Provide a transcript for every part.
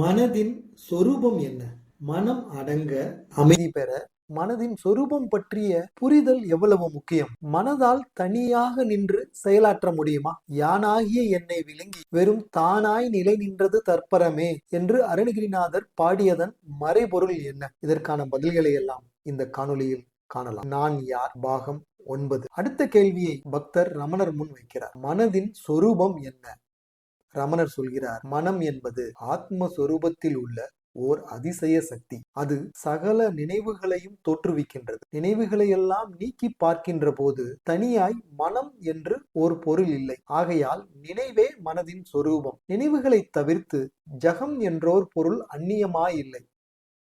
மனதின் சொரூபம் என்ன? மனம் அடங்க அமைதி பெற மனதின் சொரூபம் பற்றிய புரிதல் எவ்வளவு முக்கியம்? மனதால் தனியாக நின்று செயலாற்ற முடியுமா? யானாகிய என்னை விளங்கி வெறும் தானாய் நிலை நின்றது தற்பரமே என்று அருணகிரிநாதர் பாடியதன் மறைபொருள் என்ன? இதற்கான பதில்களை எல்லாம் இந்த காணொளியில் காணலாம். நான் யார்? பாகம் ஒன்பது. அடுத்த கேள்வியை பக்தர் ரமணர் முன் வைக்கிறார். மனதின் சொரூபம் என்ன? ரமணர் சொல்கிறார் மனம் என்பது ஆத்மஸ்வரூபத்தில் உள்ள ஓர் அதிசய சக்தி. அது சகல நினைவுகளையும் தோற்றுவிக்கின்றது. நினைவுகளை எல்லாம் நீக்கி பார்க்கின்ற போது தனியாய் மனம் என்று ஒரு பொருள் இல்லை. ஆகையால் நினைவே மனதின் சொரூபம். நினைவுகளை தவிர்த்து ஜகம் என்றோர் பொருள் அந்நியமாயில்லை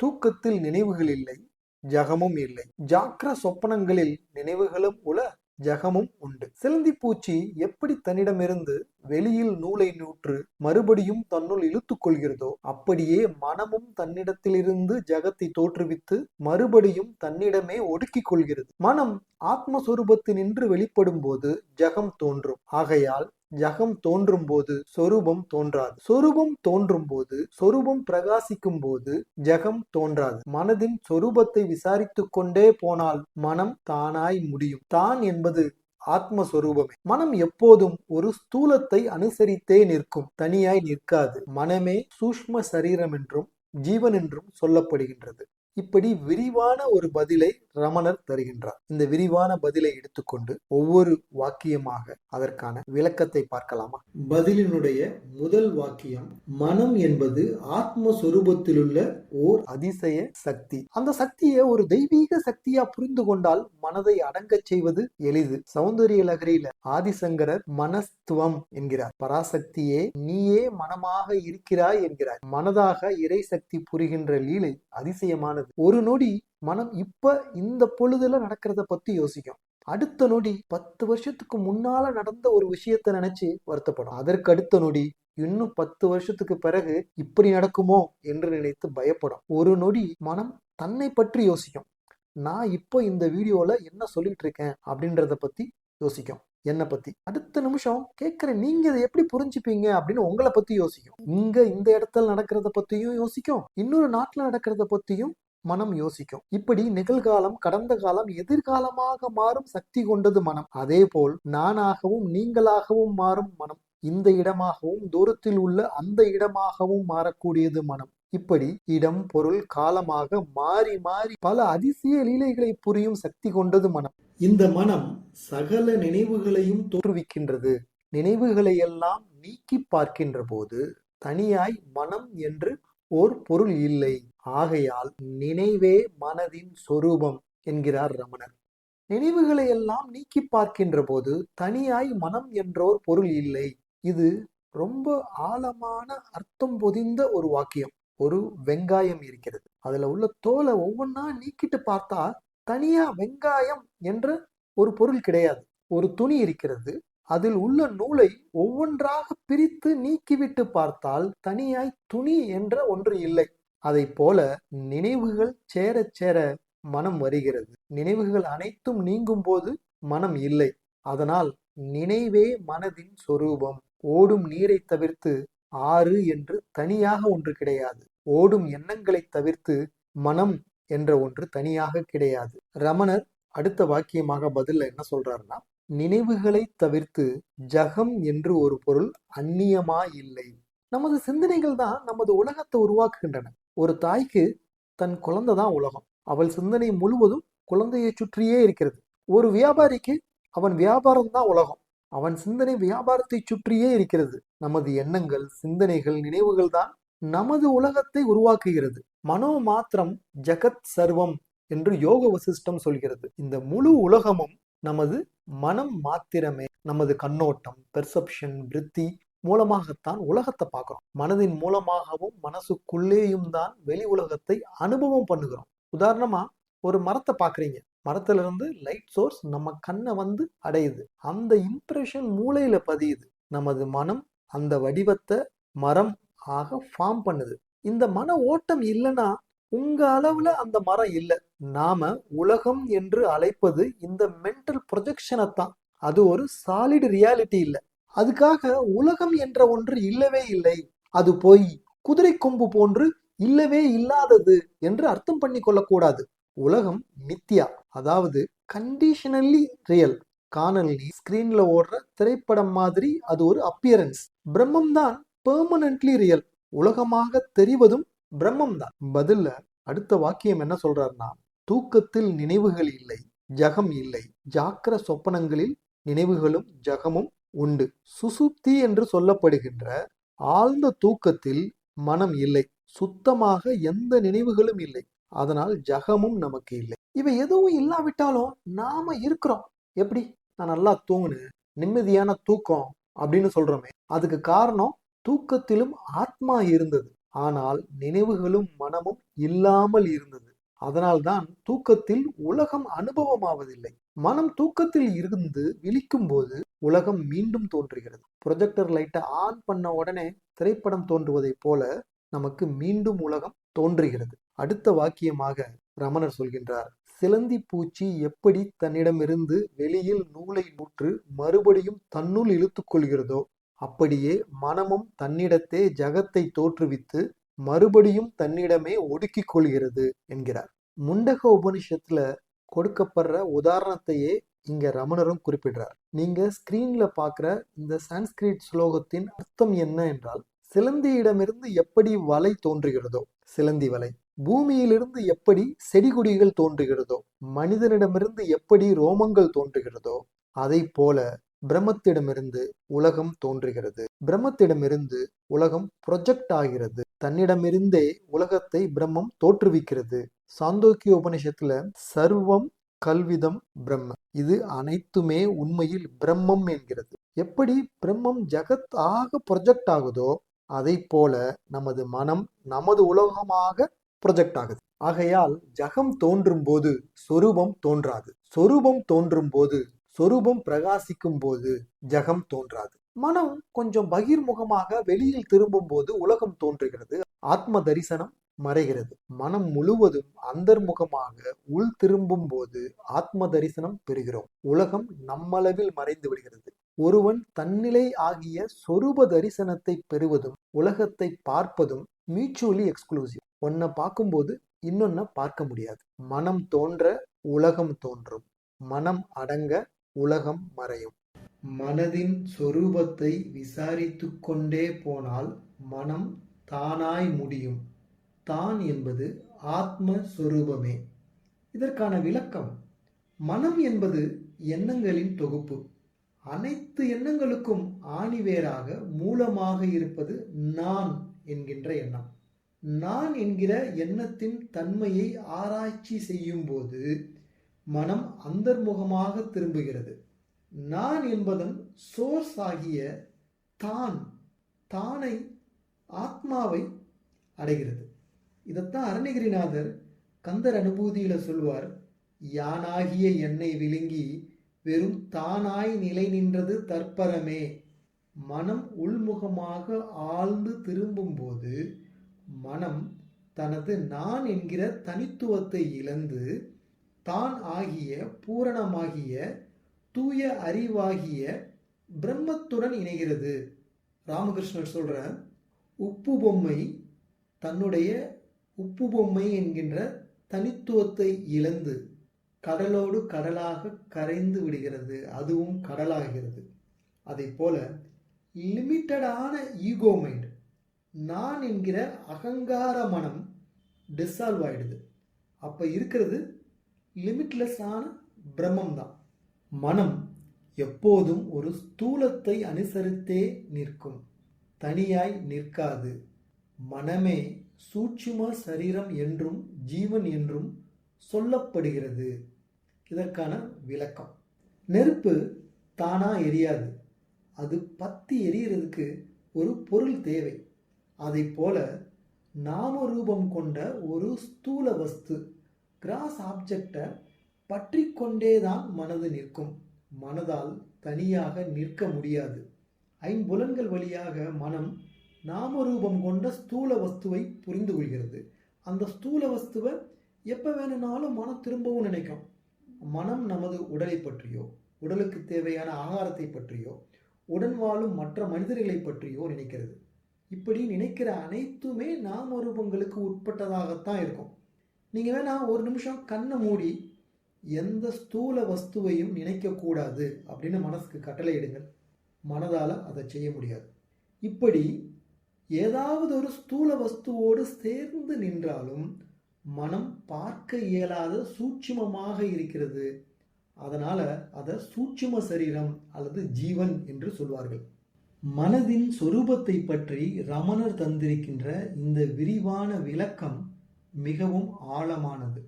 தூக்கத்தில் நினைவுகள் இல்லை ஜகமும் இல்லை. ஜாக்கிர சொப்பனங்களில் நினைவுகளும் உல ஜகமும் உண்டு. சிலந்தி பூச்சி எப்படி தன்னிடமிருந்து வெளியில் நூலை நூற்று மறுபடியும் தன்னுள் இழுத்து கொள்கிறதோ அப்படியே மனமும் தன்னிடத்திலிருந்து ஜகத்தை தோற்றுவித்து மறுபடியும் தன்னிடமே ஒடுக்கிக் கொள்கிறது. மனம் ஆத்மஸ்வரூபத்தினின்று வெளிப்படும் போது ஜகம் தோன்றும். ஆகையால் ஜகம் தோன்றும் போது சொரூபம் தோன்றாது. சொரூபம் தோன்றும் போது சொரூபம் பிரகாசிக்கும் போது ஜகம் தோன்றாது. மனதின் சொரூபத்தை விசாரித்து கொண்டே போனால் மனம் தானாய் முடியும். தான் என்பது ஆத்மஸ்வரூபமே. மனம் எப்போதும் ஒரு ஸ்தூலத்தை அனுசரித்தே நிற்கும். தனியாய் நிற்காது. மனமே சூஷ்ம சரீரம் என்றும் ஜீவன் என்றும் சொல்லப்படுகின்றது. இப்படி விரிவான ஒரு பதிலை ரமணர் தருகின்றார். இந்த விரிவான பதிலை எடுத்துக்கொண்டு ஒவ்வொரு வாக்கியமாக அதற்கான விளக்கத்தை பார்க்கலாமா? பதிலினுடைய முதல் வாக்கியம் மனம் என்பது ஆத்மஸ்வரூபத்திலுள்ள ஓர் அதிசய சக்தி. அந்த சக்தியை ஒரு தெய்வீக சக்தியா புரிந்து கொண்டால் மனதை அடங்கச் செய்வது எளிது. சௌந்தரிய லகரியில ஆதிசங்கரர் மனஸ்துவம் என்கிறார். பராசக்தியே நீயே மனமாக இருக்கிறாய் என்கிறார். மனதாக இறை சக்தி புரிகின்ற லீலை அதிசயமானது. ஒரு நொடி மனம் இப்ப இந்த பொழுதுல நடக்கிறத பத்தி யோசிக்கும். அடுத்த நொடி பத்து வருஷத்துக்கு முன்னால நடந்த ஒரு விஷயத்த நினைச்சு வருத்தப்படும். அதற்கு அடுத்த நொடி இன்னும் பத்து வருஷத்துக்கு பிறகு இப்படி நடக்குமோ என்று நினைத்து பயப்படும். ஒரு நொடி மனம் தன்னை பற்றி யோசிக்கும். நான் இப்போ இந்த வீடியோல என்ன சொல்லிட்டு இருக்கேன் அப்படின்றத பத்தி யோசிக்கும். என்னை பத்தி. அடுத்த நிமிஷம் கேட்கிற நீங்க இதை எப்படி புரிஞ்சுப்பீங்க அப்படின்னு உங்களை பத்தி யோசிக்கும். இங்க இந்த இடத்துல நடக்கிறத பத்தியும் யோசிக்கும். இன்னொரு நாட்டுல நடக்கிறத பத்தியும் மனம் யோசிக்கும். இப்படி நிகழ்காலம் கடந்த காலம் எதிர்காலமாக மாறும் சக்தி கொண்டது மனம். அதே போல் நானாகவும் நீங்களாகவும் மாறும் மனம். இந்த இடமாகவும் தூரத்தில் உள்ள அந்த இடமாகவும் மாறக்கூடியது மனம். இப்படி இடம் பொருள் காலமாக மாறி மாறி பல அதிசய லீலைகளை புரியும் சக்தி கொண்டது மனம். இந்த மனம் சகல நினைவுகளையும் தோற்றுவிக்கின்றது நினைவுகளை எல்லாம் நீக்கி பார்க்கின்ற போது தனியாய் மனம் என்று ஓர் பொருள் இல்லை. ஆகையால் நினைவே மனதின் சொரூபம் என்கிறார் ரமணர். நினைவுகளை எல்லாம் நீக்கி பார்க்கின்ற போது தனியாய் மனம் என்றோர் பொருள் இல்லை. இது ரொம்ப ஆழமான அர்த்தம் பொதிந்த ஒரு வாக்கியம் ஒரு வெங்காயம் இருக்கிறது. அதுல உள்ள தோலை ஒவ்வொன்றா நீக்கிட்டு பார்த்தா தனியா வெங்காயம் என்ற ஒரு பொருள் கிடையாது. ஒரு துணி இருக்கிறது. அதில் உள்ள நூலை ஒவ்வொன்றாக பிரித்து நீக்கிவிட்டு பார்த்தால் தனியாய் துணி என்ற ஒன்று இல்லை. அதை போல நினைவுகள் சேர சேர மனம் வருகிறது. நினைவுகள் அனைத்தும் நீங்கும் போது மனம் இல்லை. அதனால் நினைவே மனதின் சொரூபம். ஓடும் நீரை தவிர்த்து ஆறு என்று தனியாக ஒன்று கிடையாது. ஓடும் எண்ணங்களை தவிர்த்து மனம் என்ற ஒன்று தனியாக கிடையாது. ரமணர் அடுத்த வாக்கியமாக பதில்ல என்ன சொல்றாருன்னா நினைவுகளை தவிர்த்து ஜகம் என்று ஒரு பொருள் அந்நியமா இல்லை. நமது சிந்தனைகள் தான் நமது உலகத்தை உருவாக்குகின்றன. ஒரு தாய்க்கு தன் குழந்தை தான் உலகம். அவள் சிந்தனை முழுவதும் குழந்தையை சுற்றியே இருக்கிறது. ஒரு வியாபாரிக்கு அவன் வியாபாரம் தான் உலகம். அவன் சிந்தனை வியாபாரத்தை சுற்றியே இருக்கிறது. நமது எண்ணங்கள் சிந்தனைகள் நினைவுகள் தான் நமது உலகத்தை உருவாக்குகிறது. மனோ மாத்திரம் ஜகத் சர்வம் என்று யோக வசிஷ்டம் சொல்கிறது. இந்த முழு உலகமும் நமது மனம் மாத்திரமே. நமது கண்ணோட்டம் பெர்செப்ஷன் விருத்தி மூலமாகத்தான் உலகத்தை பார்க்குறோம். மனதின் மூலமாகவும் மனசுக்குள்ளேயும் தான் வெளி உலகத்தை அனுபவம் பண்ணுகிறோம். உதாரணமா ஒரு மரத்தை பார்க்குறீங்க. மரத்துல இருந்து லைட் சோர்ஸ் நம்ம கண்ணை வந்து அடையுது. அந்த இம்ப்ரெஷன் மூளையில பதியுது. நமது மனம் அந்த வடிவத்தை மரம் ஆக ஃபார்ம் பண்ணுது. இந்த மன ஓட்டம் இல்லைன்னா உங்க அளவுல அந்த மரம் இல்லை. நாம உலகம் என்று அழைப்பது இந்த மென்டல் ப்ரொஜெக்ஷனை தான். அது ஒரு சாலிட் ரியாலிட்டி இல்லை. அதுக்காக உலகம் என்ற ஒன்று இல்லவே இல்லை. அது போய் குதிரை கொம்பு போன்று இல்லவே இல்லாதது என்று அர்த்தம் பண்ணி கொள்ளக்கூடாது. உலகம் நித்யா அதாவது கண்டிஷனலி ரியல் காணலி ஸ்கிரீன்ல ஓடுற திரைப்படம் மாதிரி அது ஒரு அப்பியரன்ஸ் பிரம்மம் தான் பெர்மனன்ட்லி ரியல் உலகமாக தெரிவதும் பிரம்மம் தான் பதில்ல அடுத்த வாக்கியம் என்ன சொல்றாருன்னா தூக்கத்தில் நினைவுகள் இல்லை ஜகம் இல்லை. ஜாக்கிர சொப்பனங்களில் நினைவுகளும் ஜகமும் உண்டு. சுசுப்தி என்று சொல்லப்படுகின்ற ஆழ்ந்த தூக்கத்தில் மனம் இல்லை. சுத்தமாக எந்த நினைவுகளும் இல்லை. அதனால் ஜகமும் நமக்கு இல்லை. இவை எதுவும் இல்லாவிட்டாலும் நாம இருக்கிறோம். எப்படி? நான் நல்லா தூங்குனேன். நிம்மதியான தூக்கம் அப்படின்னு சொல்றோமே. அதுக்கு காரணம் தூக்கத்திலும் ஆத்மா இருந்தது. ஆனால் நினைவுகளும் மனமும் இல்லாமல் இருந்தது. அதனால்தான் தூக்கத்தில் உலகம் அனுபவமாவதில்லை. மனம் தூக்கத்தில் இருந்து விழிக்கும் போது உலகம் மீண்டும் தோன்றுகிறது. ப்ரொஜெக்டர் லைட்டை ஆன் பண்ண உடனே திரைப்படம் தோன்றுவதைப் போல நமக்கு மீண்டும் உலகம் தோன்றுகிறது. அடுத்த வாக்கியமாக ரமணர் சொல்கின்றார் சிலந்தி பூச்சி எப்படி தன்னிடமிருந்து வெளியில் நூலை நூற்று மறுபடியும் தன்னுள் இழுத்துக் கொள்கிறதோ அப்படியே மனமும் தன்னிடத்தே ஜகத்தை தோற்றுவித்து மறுபடியும் தன்னிடமே ஒடுக்கிக் கொள்கிறது என்கிறார். முண்டக உபனிஷத்துல கொடுக்கப்படுற உதாரணத்தையே இங்க ரமணரும் குறிப்பிடுறார். நீங்க ஸ்கிரீன்ல பாக்குற இந்த சான்ஸ்கிரிட் ஸ்லோகத்தின் அர்த்தம் என்ன என்றால் சிலந்தியிடமிருந்து எப்படி வலை தோன்றுகிறதோ சிலந்தி வலை பூமியிலிருந்து எப்படி செடிகொடிகள் தோன்றுகிறதோ மனிதனிடமிருந்து எப்படி ரோமங்கள் தோன்றுகிறதோ அதை போல பிரம்மத்திடமிருந்து உலகம் தோன்றுகிறது. பிரம்மத்திடமிருந்து உலகம் ப்ரொஜெக்ட் ஆகிறது. தன்னிடமிருந்தே உலகத்தை பிரம்மம் தோற்றுவிக்கிறது. சாந்தோக்கிய உபனிஷத்துல சர்வம் கல்விதம் பிரம்ம. இது அனைத்துமே உண்மையில் பிரம்மம் என்கிறது. எப்படி பிரம்மம் ஜகத் ஆக ப்ரொஜெக்ட் ஆகுதோ அதை போல நமது மனம் நமது உலகமாக ப்ரொஜெக்ட் ஆகுது. ஆகையால் ஜகம் தோன்றும் போது சொரூபம் தோன்றாது. சொரூபம் தோன்றும் போது சொரூபம் பிரகாசிக்கும் போது ஜகம் தோன்றாது. மனம் கொஞ்சம் பகிர்முகமாக வெளியில் திரும்பும் போது உலகம் தோன்றுகிறது. ஆத்ம தரிசனம் மறைகிறது. மனம் முழுவதும் அந்தர்முகமாக உள் திரும்பும் போது ஆத்ம தரிசனம் பெறுகிறோம். உலகம் நம்மளவில் மறைந்து விடுகிறது. ஒருவன் தன்னிலை ஆகிய சொரூப தரிசனத்தை பெறுவதும் உலகத்தை பார்ப்பதும் மியூச்சுவலி எக்ஸ்க்ளூசிவ் ஒன்ன பார்க்கும்போது இன்னொன்ன பார்க்க முடியாது. மனம் தோன்ற உலகம் தோன்றும். மனம் அடங்க உலகம் மறையும். மனதின் சொரூபத்தை விசாரித்து கொண்டே போனால் மனம் தானாய் முடியும். தான் என்பது ஆத்ம சொரூபமே. இதற்கான விளக்கம் மனம் என்பது எண்ணங்களின் தொகுப்பு. அனைத்து எண்ணங்களுக்கும் ஆணிவேராக மூலமாக இருப்பது நான் என்கின்ற எண்ணம். நான் என்கிற எண்ணத்தின் தன்மையை ஆராய்ச்சி செய்யும் போது மனம் அந்தர்முகமாக திரும்புகிறது. நான் என்பதன் சோர்ஸ் ஆகிய தான் தானை ஆத்மாவை அடைகிறது. இதைத்தான் அருணகிரிநாதர் கந்தர் அனுபூதியில் சொல்வார் யானாகிய என்னை விழுங்கி வெறும் தானாய் நிலை நின்றது தற்பரமே. மனம் உள்முகமாக ஆழ்ந்து திரும்பும்போது மனம் தனது நான் என்கிற தனித்துவத்தை இழந்து தான் ஆகிய பூரணமாகிய தூய அறிவாகிய பிரம்மத்துடன் இணைகிறது. ராமகிருஷ்ணர் சொல்கிற உப்பு பொம்மை தன்னுடைய உப்பு பொம்மை என்கின்ற தனித்துவத்தை இழந்து கடலோடு கடலாக கரைந்து விடுகிறது. அதுவும் கடலாகிறது. அதை போல லிமிட்டடான ஈகோ மைண்ட் நான் என்கிற அகங்கார மனம் டிசால்வ் ஆயிடுது. அப்போ இருக்கிறது லிமிட்லெஸ்ஸான பிரம்மம் தான் மனம் எப்போதும் ஒரு ஸ்தூலத்தை அனுசரித்தே நிற்கும். தனியாய் நிற்காது. மனமே சூட்சும சரீரம் என்றும் ஜீவன் என்றும் சொல்லப்படுகிறது. இதற்கான விளக்கம். நெருப்பு தானா எரியாது. அது பத்தி எரியறதுக்கு ஒரு பொருள் தேவை. அதை போல நாமரூபம் கொண்ட ஒரு ஸ்தூல வஸ்து கிராஸ் ஆப்ஜெக்டை பற்றி கொண்டே தான் மனது நிற்கும். மனதால் தனியாக நிற்க முடியாது. ஐம்புலன்கள் வழியாக மனம் நாமரூபம் கொண்ட ஸ்தூல வஸ்துவை புரிந்து கொள்கிறது. அந்த ஸ்தூல வஸ்துவை எப்போ வேணும்னாலும் மனம் திரும்பவும் நினைக்கும். மனம் நமது உடலை பற்றியோ உடலுக்கு தேவையான ஆகாரத்தை பற்றியோ உடன் வாழும் மற்ற மனிதர்களை பற்றியோ நினைக்கிறது. இப்படி நினைக்கிற அனைத்துமே நாமரூபங்களுக்கு உட்பட்டதாகத்தான் இருக்கும். நீங்கள் வேணால் ஒரு நிமிஷம் கண்ணை மூடி எந்த ஸ்தூல வஸ்துவையும் நினைக்கக்கூடாது அப்படின்னு மனசுக்கு கட்டளையிடுங்கள் மனதால் அதை செய்ய முடியாது. இப்படி ஏதாவது ஒரு ஸ்தூல வஸ்துவோடு சேர்ந்து நின்றாலும் மனம் பார்க்க இயலாத சூட்சுமமாக இருக்கிறது. அதனால் அதை சூட்சும சரீரம் அல்லது ஜீவன் என்று சொல்வார்கள். மனதின் சொரூபத்தை பற்றி ரமணர் தந்திருக்கின்ற இந்த விரிவான விளக்கம் மிகவும் ஆழமானது.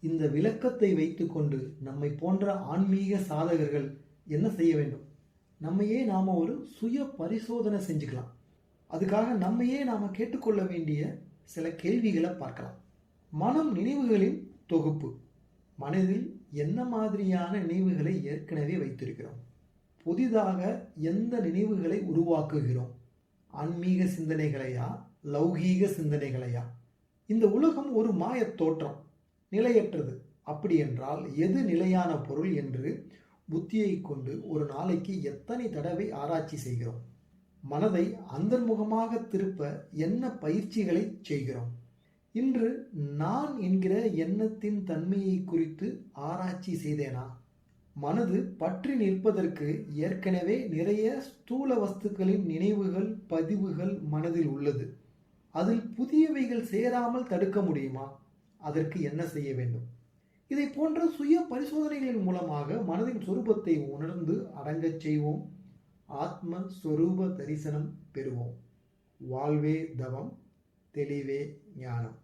இந்த விளக்கத்தை வைத்துக்கொண்டு நம்மை போன்ற ஆன்மீக சாதகர்கள் என்ன செய்ய வேண்டும்? நம்மையே நாம் ஒரு சுய பரிசோதனை செஞ்சுக்கலாம். அதுக்காக நம்மையே நாம் கேட்டுக்கொள்ள வேண்டிய சில கேள்விகளை பார்க்கலாம். மனம் நினைவுகளின் தொகுப்பு. மனதில் என்ன மாதிரியான நினைவுகளை ஏற்கனவே வைத்திருக்கிறோம்? புதிதாக எந்த நினைவுகளை உருவாக்குகிறோம்? ஆன்மீக சிந்தனைகளையா லௌகீக சிந்தனைகளையா? இந்த உலகம் ஒரு மாயத் தோற்றம் நிலையற்றது. அப்படி என்றால் எது நிலையான பொருள் என்று புத்தியை கொண்டு ஒரு நாளைக்கு எத்தனை தடவை ஆராய்ச்சி செய்கிறோம்? மனதை அந்தர்முகமாக திருப்ப என்ன பயிற்சிகளை செய்கிறோம்? இன்று நான் என்கிற எண்ணத்தின் தன்மையை குறித்து ஆராய்ச்சி செய்தேனா? மனது பற்றி நிற்பதற்கு ஏற்கனவே நிறைய ஸ்தூல வஸ்துக்களின் நினைவுகள் பதிவுகள் மனதில் உள்ளது. அதில் புதியவைகள் சேராமல் தடுக்க முடியுமா? அதற்கு என்ன செய்ய வேண்டும்? இதை போன்ற சுய பரிசோதனைகளின் மூலமாக மனதின் சொரூபத்தை உணர்ந்து அடங்கச் செய்வோம். ஆத்ம சொரூப தரிசனம் பெறுவோம். வாழ்வே தவம் தெளிவே ஞானம்.